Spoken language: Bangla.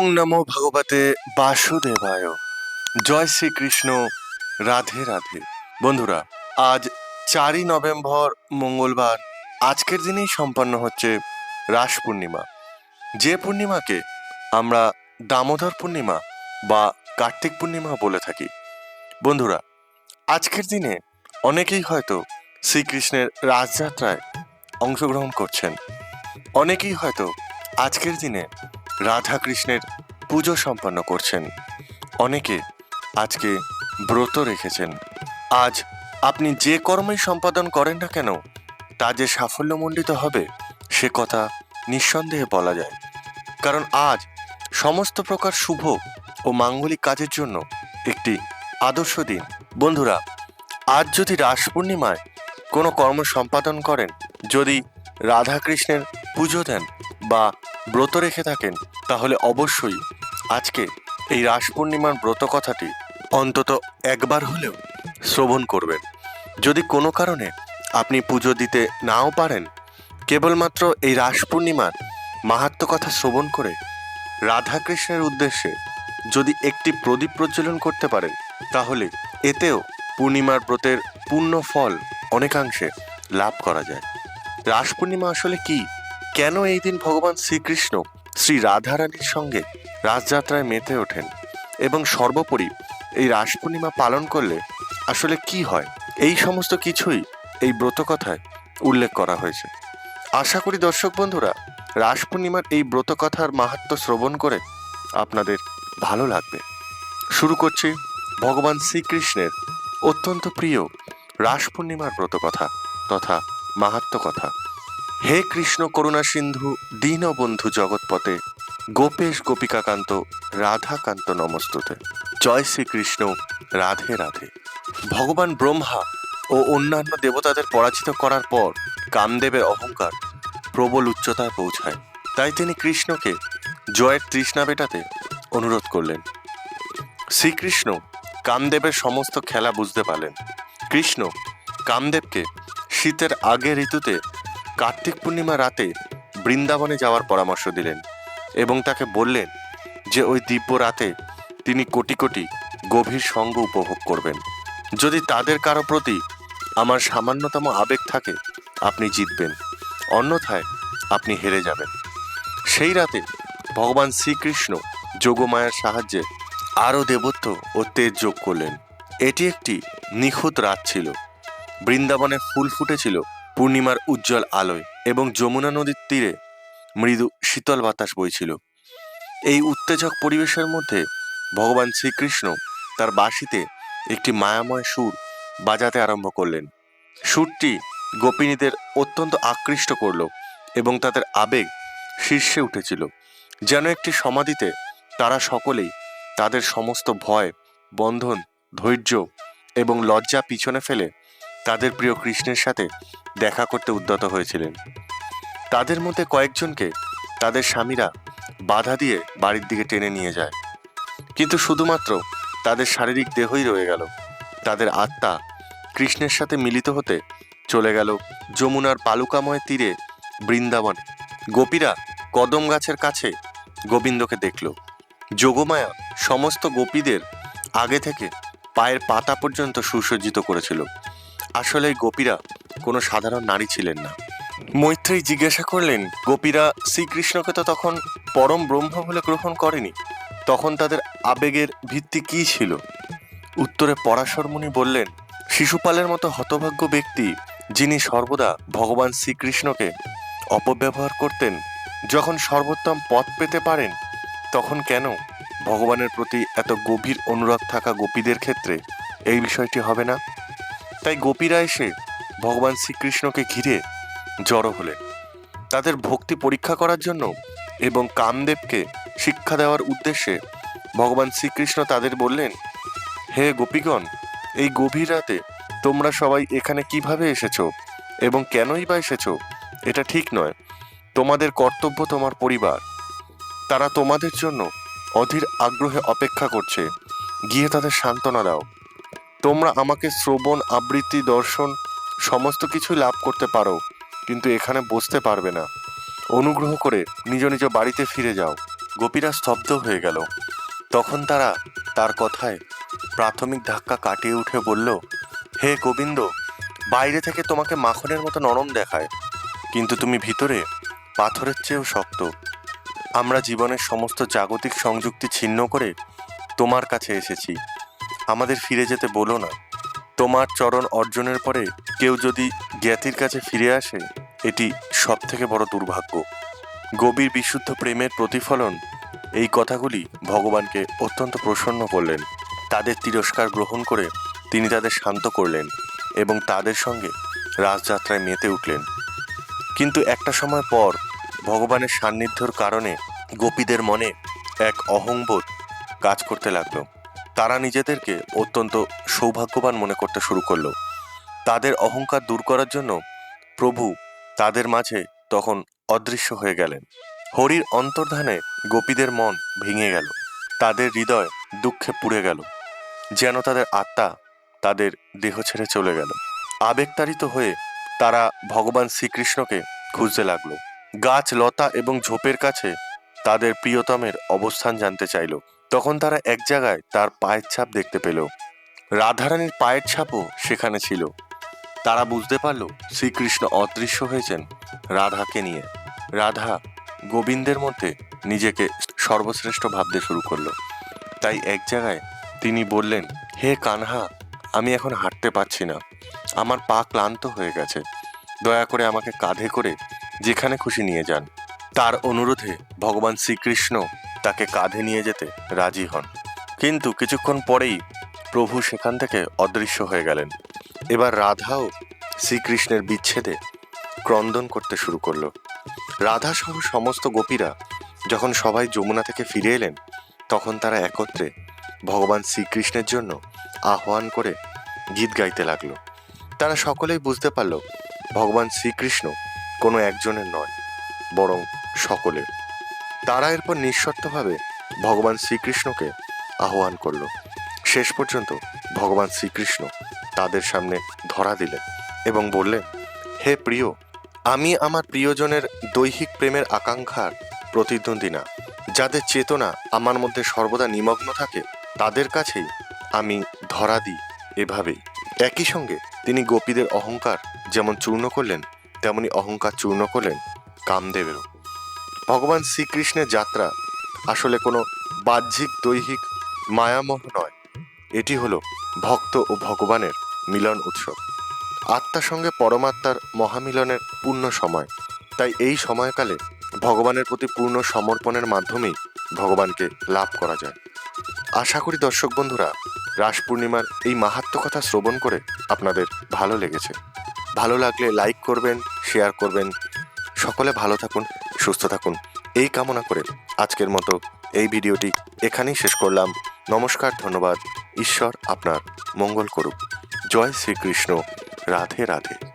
ওং নমো ভগবতে বাসুদেবায়। জয় শ্রীকৃষ্ণ। রাধে রাধে। বন্ধুরা, আজ চারই নভেম্বর, মঙ্গলবার। আজকের দিনেই সম্পন্ন হচ্ছে রাস পূর্ণিমা। যে পূর্ণিমাকে আমরা দামোদর পূর্ণিমা বা কার্তিক পূর্ণিমা বলে থাকি। বন্ধুরা, আজকের দিনে অনেকেই হয়তো শ্রীকৃষ্ণের রাজযাত্রায় অংশগ্রহণ করছেন। অনেকেই হয়তো আজকের দিনে রাধা কৃষ্ণের পুজো সম্পন্ন করছেন। অনেকে আজকে ব্রত রেখেছেন। আজ আপনি যে কর্মই সম্পাদন করেন না কেন, তা যে সাফল্যমণ্ডিত হবে, সে কথা নিঃসন্দেহে বলা যায়। কারণ আজ সমস্ত প্রকার শুভ ও মাঙ্গলিক কাজের জন্য একটি আদর্শ দিন। বন্ধুরা, আজ যদি রাস পূর্ণিমায় কোনো কর্ম সম্পাদন করেন, যদি রাধাকৃষ্ণের পুজো দেন বা ব্রত রেখে থাকেন, তাহলে অবশ্যই আজকে এই রাস পূর্ণিমার ব্রত কথাটি অন্তত একবার হলেও শ্রবণ করবেন। যদি কোনো কারণে আপনি পুজো দিতে নাও পারেন, কেবলমাত্র এই রাস পূর্ণিমার মাহাত্ম কথা শ্রবণ করে রাধাকৃষ্ণের উদ্দেশ্যে যদি একটি প্রদীপ প্রজ্বলন করতে পারেন, তাহলে এতেও পূর্ণিমার ব্রতের পূর্ণ ফল অনেকাংশে লাভ করা যায়। রাস পূর্ণিমা আসলে কি? কেন এই দিন ভগবান শ্রীকৃষ্ণ শ্রী রাধারানীর সঙ্গে রাসযাত্রায় মেতে ওঠেন? এবং সর্বোপরি এই রাস পূর্ণিমা পালন করলে আসলে কি হয়? এই সমস্ত কিছুই এই ব্রতকথায় উল্লেখ করা হয়েছে। আশা করি দর্শক বন্ধুরা রাস পূর্ণিমার এই ব্রতকথার মাহাত্ম শ্রবণ করে আপনাদের ভালো লাগবে। শুরু করছি ভগবান শ্রীকৃষ্ণের অত্যন্ত প্রিয় রাস পূর্ণিমার ব্রতকথা তথা মাহাত্ম কথা। হে কৃষ্ণ করুণা সিন্ধু, দীনবন্ধু জগৎপথে, গোপেশ গোপিকাকান্ত, রাধাকান্ত নমস্তুতে। জয় শ্রীকৃষ্ণ, রাধে রাধে। ভগবান ব্রহ্মা ও অন্যান্য দেবতাদের পরাজিত করার পর কামদেবের অহংকার প্রবল উচ্চতায় পৌঁছায়। তাই তিনি কৃষ্ণকে জয়ের তৃষ্ণা মেটাতে অনুরোধ করলেন। শ্রীকৃষ্ণ কামদেবের সমস্ত খেলা বুঝতে পারলেন। কৃষ্ণ কামদেবকে শীতের আগের ঋতুতে কার্তিক পূর্ণিমা রাতে বৃন্দাবনে যাওয়ার পরামর্শ দিলেন এবং তাকে বললেন যে ওই দিব্য রাতে তিনি কোটি কোটি গভীর সঙ্গ উপভোগ করবেন। যদি তাদের কারও প্রতি আমার সামান্যতম আবেগ থাকে, আপনি জিতবেন। অন্যথায় আপনি হেরে যাবেন। সেই রাতে ভগবান শ্রীকৃষ্ণ যোগমায়ার সাহায্যে আরও দেবত্ব ও তেজ যোগ করলেন। এটি একটি নিখুঁত রাত ছিল। বৃন্দাবনে ফুল ফুটেছিল পূর্ণিমার উজ্জ্বল আলোয় এবং যমুনা নদীর তীরে মৃদু শীতল বাতাস বইছিল। এই উত্তেজক পরিবেশের মধ্যে ভগবান শ্রীকৃষ্ণ তার বাঁশিতে একটি মায়াময় সুর বাজাতে আরম্ভ করলেন। সুরটি গোপিনীদের অত্যন্ত আকৃষ্ট করল এবং তাদের আবেগ শীর্ষে উঠেছিল, যেন একটি সমাধিতে তারা সকলেই তাদের সমস্ত ভয়, বন্ধন, ধৈর্য এবং লজ্জা পিছনে ফেলে তাদের প্রিয় কৃষ্ণের সাথে দেখা করতে উদ্যত হয়েছিলেন। তাদের মধ্যে কয়েকজনকে তাদের স্বামীরা বাধা দিয়ে বাড়ির দিকে টেনে নিয়ে যায়। কিন্তু শুধুমাত্র তাদের শারীরিক দেহই রয়ে গেল। তাদের আত্মা কৃষ্ণের সাথে মিলিত হতে চলে গেল যমুনার পালুকাময় তীরে বৃন্দাবনে। গোপীরা কদম গাছের কাছে গোবিন্দকে দেখল। যোগমায়া সমস্ত গোপীদের আগে থেকে পায়ের পাতা পর্যন্ত সুসজ্জিত করেছিল। আসলে গোপীরা কোনো সাধারণ নারী ছিলেন না। মৈত্রেয়ী জিজ্ঞাসা করলেন, গোপীরা শ্রীকৃষ্ণকে তো তখন পরম ব্রহ্ম বলে গ্রহণ করেনি। তখন তাদের আবেগের ভিত্তি কী ছিল? উত্তরে পরাশরমণি বললেন, শিশুপালের মতো হতভাগ্য ব্যক্তি যিনি সর্বদা ভগবান শ্রীকৃষ্ণকে অপব্যবহার করতেন, যখন সর্বোত্তম পথ পেতে পারেন, তখন কেন ভগবানের প্রতি এত গভীর অনুরাগ থাকা গোপীদের ক্ষেত্রে এই বিষয়টি হবে না? তাই গোপীরা এসে ভগবান শ্রীকৃষ্ণকে ঘিরে জড়ো হলেন। তাদের ভক্তি পরীক্ষা করার জন্য এবং কামদেবকে শিক্ষা দেওয়ার উদ্দেশ্যে ভগবান শ্রীকৃষ্ণ তাদের বললেন, হে গোপীগণ, এই গভীর রাতে তোমরা সবাই এখানে কীভাবে এসেছ এবং কেনই বা এসেছ? এটা ঠিক নয়। তোমাদের কর্তব্য তোমার পরিবার। তারা তোমাদের জন্য অধীর আগ্রহে অপেক্ষা করছে। গিয়ে তাদের সান্ত্বনা দাও। তোমরা আমাকে শ্রবণ, আবৃত্তি, দর্শন সমস্ত কিছুই লাভ করতে পারো, কিন্তু এখানে বসতে পারবে না। অনুগ্রহ করে নিজ নিজ বাড়িতে ফিরে যাও। গোপীরা স্তব্ধ হয়ে গেল। তখন তারা তার কথায় প্রাথমিক ধাক্কা কাটিয়ে উঠে বলল, হে গোবিন্দ, বাইরে থেকে তোমাকে মাখনের মতো নরম দেখায়, কিন্তু তুমি ভিতরে পাথরের চেয়েও শক্ত। আমরা জীবনের সমস্ত জাগতিক সংযুক্তি ছিন্ন করে তোমার কাছে এসেছি। আমাদের ফিরে যেতে বলো না। তোমার চরণ অর্জনের পরে কেউ যদি জ্ঞাতির কাছে ফিরে আসে, এটি সব থেকে বড় দুর্ভাগ্য। গভীর বিশুদ্ধ প্রেমের প্রতিফলন এই কথাগুলি ভগবানকে অত্যন্ত প্রসন্ন করলেন। তাদের তিরস্কার গ্রহণ করে তিনি তাদের শান্ত করলেন এবং তাদের সঙ্গে রাজযাত্রায় মেতে উঠলেন। কিন্তু একটা সময় পর ভগবানের সান্নিধ্যর কারণে গোপীদের মনে এক অহংবোধ কাজ করতে লাগল। তারা নিজেদেরকে অত্যন্ত সৌভাগ্যবান মনে করতে শুরু করল। তাদের অহংকার দূর করার জন্য প্রভু তাদের মাঝে তখন অদৃশ্য হয়ে গেলেন। হরির অন্তর্ধানে গোপীদের মন ভেঙে গেল। তাদের হৃদয় দুঃখে পুড়ে গেল। যেন তাদের আত্মা তাদের দেহ ছেড়ে চলে গেল। আবেগতাড়িত হয়ে তারা ভগবান শ্রীকৃষ্ণকে খুঁজতে লাগল। গাছ, লতা এবং ঝোপের কাছে তাদের প্রিয়তমের অবস্থান জানতে চাইল। তখন তারা এক জায়গায় তার পায়ের ছাপ দেখতে পেল। রাধারানীর পায়ের ছাপও সেখানে ছিল। তারা বুঝতে পারল শ্রীকৃষ্ণ অদৃশ্য হয়েছেন রাধাকে নিয়ে। রাধা গোবিন্দের মধ্যে নিজেকে সর্বশ্রেষ্ঠ ভাবতে শুরু করল। তাই এক জায়গায় তিনি বললেন, হে কানহা, আমি এখন হাঁটতে পারছি না। আমার পা ক্লান্ত হয়ে গেছে। দয়া করে আমাকে কাঁধে করে যেখানে খুশি নিয়ে যান। তার অনুরোধে ভগবান শ্রীকৃষ্ণ তাকে কাঁধে নিয়ে যেতে রাজি হন। কিন্তু কিছুক্ষণ পরেই প্রভু সেখান থেকে অদৃশ্য হয়ে গেলেন। এবার রাধাও শ্রীকৃষ্ণের বিচ্ছেদে ক্রন্দন করতে শুরু করল। রাধা সহ সমস্ত গোপীরা যখন সবাই যমুনা থেকে ফিরে এলেন, তখন তারা একত্রে ভগবান শ্রীকৃষ্ণের জন্য আহ্বান করে গীত গাইতে লাগল। তারা সকলেই বুঝতে পারল, ভগবান শ্রীকৃষ্ণ কোনো একজনের নয়, বরং সকলের। তারা এরপর নিঃশর্তভাবে ভগবান শ্রীকৃষ্ণকে আহ্বান করল। শেষ পর্যন্ত ভগবান শ্রীকৃষ্ণ তাদের সামনে ধরা দিলেন এবং বললেন, হে প্রিয়, আমি আমার প্রিয়জনের দৈহিক প্রেমের আকাঙ্ক্ষার প্রতিদ্বন্দ্বী না। যাদের চেতনা আমার মধ্যে সর্বদা নিমগ্ন থাকে, তাদের কাছেই আমি ধরা দিই এভাবেই। একই সঙ্গে তিনি গোপীদের অহংকার যেমন চূর্ণ করলেন, তেমনি অহংকার চূর্ণ করলেন কামদেবেরও। ভগবান শ্রীকৃষ্ণের যাত্রা আসলে কোনো বাহ্যিক দৈহিক মায়ামহ নয়। এটি হলো ভক্ত ও ভগবানের মিলন উৎসব। আত্মার সঙ্গে পরমাত্মার মহামিলনের পূর্ণ সময়। তাই এই সময়কালে ভগবানের প্রতি পূর্ণ সমর্পণের মাধ্যমেই ভগবানকে লাভ করা যায়। আশা করি দর্শক বন্ধুরা, রাস পূর্ণিমার এই মাহাত্ম কথা শ্রবণ করে আপনাদের ভালো লেগেছে। ভালো লাগলে লাইক করবেন, শেয়ার করবেন। সকলে ভালো থাকুন। সুস্থ থাকুন। এই কামনা করে আজকের মতো এই ভিডিওটি এখানেই শেষ করলাম। নমস্কার, ধন্যবাদ। ঈশ্বর আপনার মঙ্গল করুক। জয় শ্রীকৃষ্ণ। রাধে রাধে।